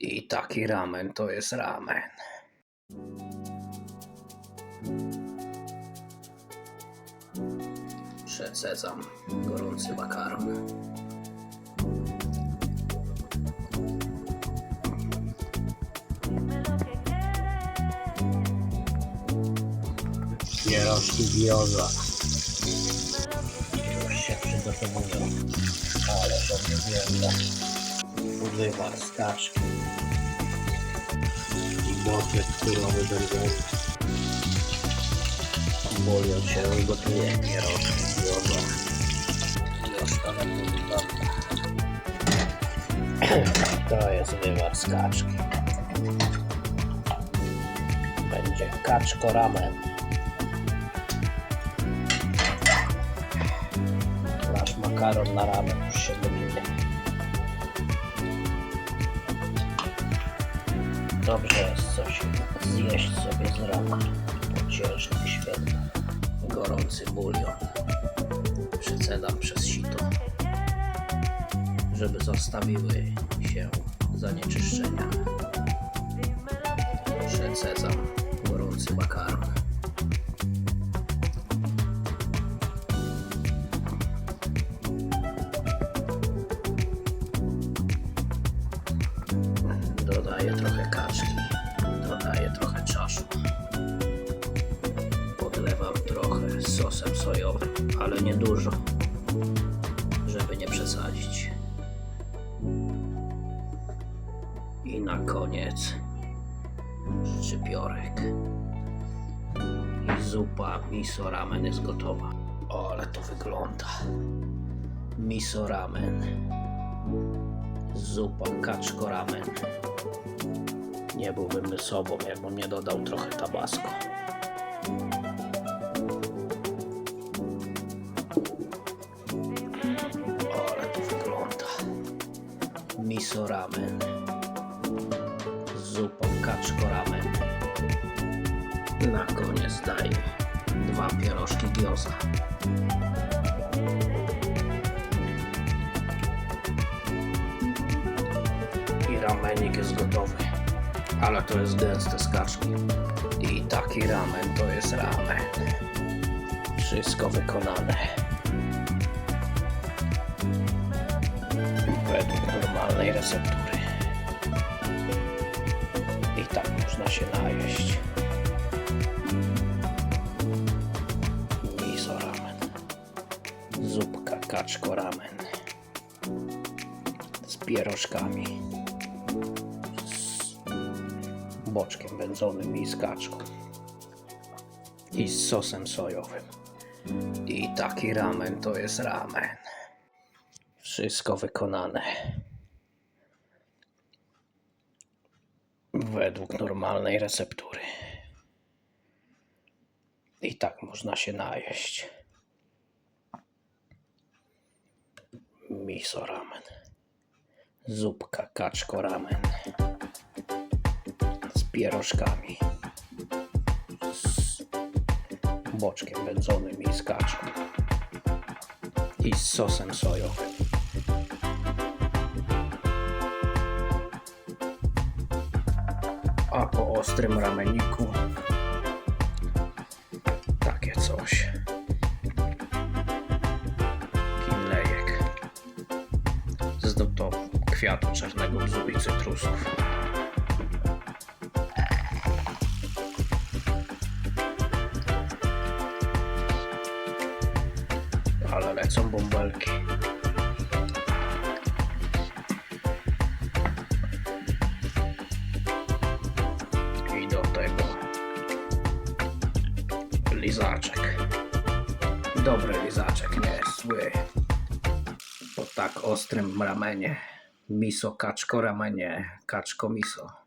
I taki ramen to jest ramen. Przecedzam gorący makaron. Pierożki gioza. Już się przygotowują. Ale to wygląda. Wywar z kaczki. I boczek surowy będą. Bulion się gotuje. Gioza. Już to lepiej wygląda. To jest wywar z kaczki. Będzie kaczko ramen. Nasz makaron na ramen już się Dobrze jest coś zjeść sobie z rana po ciężkich świętach. Gorący bulion. Przycedam przez sito, żeby zostawiły się zanieczyszczenia. Przecedzam gorący makaron. Dodaję trochę kaczki, sosem sojowym, ale nie dużo, żeby nie przesadzić. I na koniec szczypiorek. I zupa miso ramen jest gotowa. O, ale to wygląda. Miso ramen. Zupa kaczko ramen. Nie byłbym sobą, jakbym nie dodał trochę tabasco. Miso ramen. Zupa kaczko ramen. Na koniec daję dwa pierożki gioza. I ramenik jest gotowy. Ale to jest gęste z kaczki. I taki ramen to jest ramen. Wszystko wykonane. Normalnej receptury. I tak można się najeść. Miso ramen. Zupka kaczko ramen. Z pierożkami. Z boczkiem wędzonym i z kaczką. I z sosem sojowym. I taki ramen to jest ramen. Wszystko wykonane. Według normalnej receptury. I tak można się najeść. Miso ramen. Zupka kaczko ramen. Z pierożkami. Z boczkiem wędzonym i z kaczką. I z sosem sojowym. A po ostrym rameniku takie coś. Kinlejek z do kwiatu czarnego bzu i cytrusów. Ale lecą bąbelki. Lizaczek. Dobry lizaczek, nie zły. Po tak ostrym ramenie. Miso kaczko ramenie. Kaczko miso.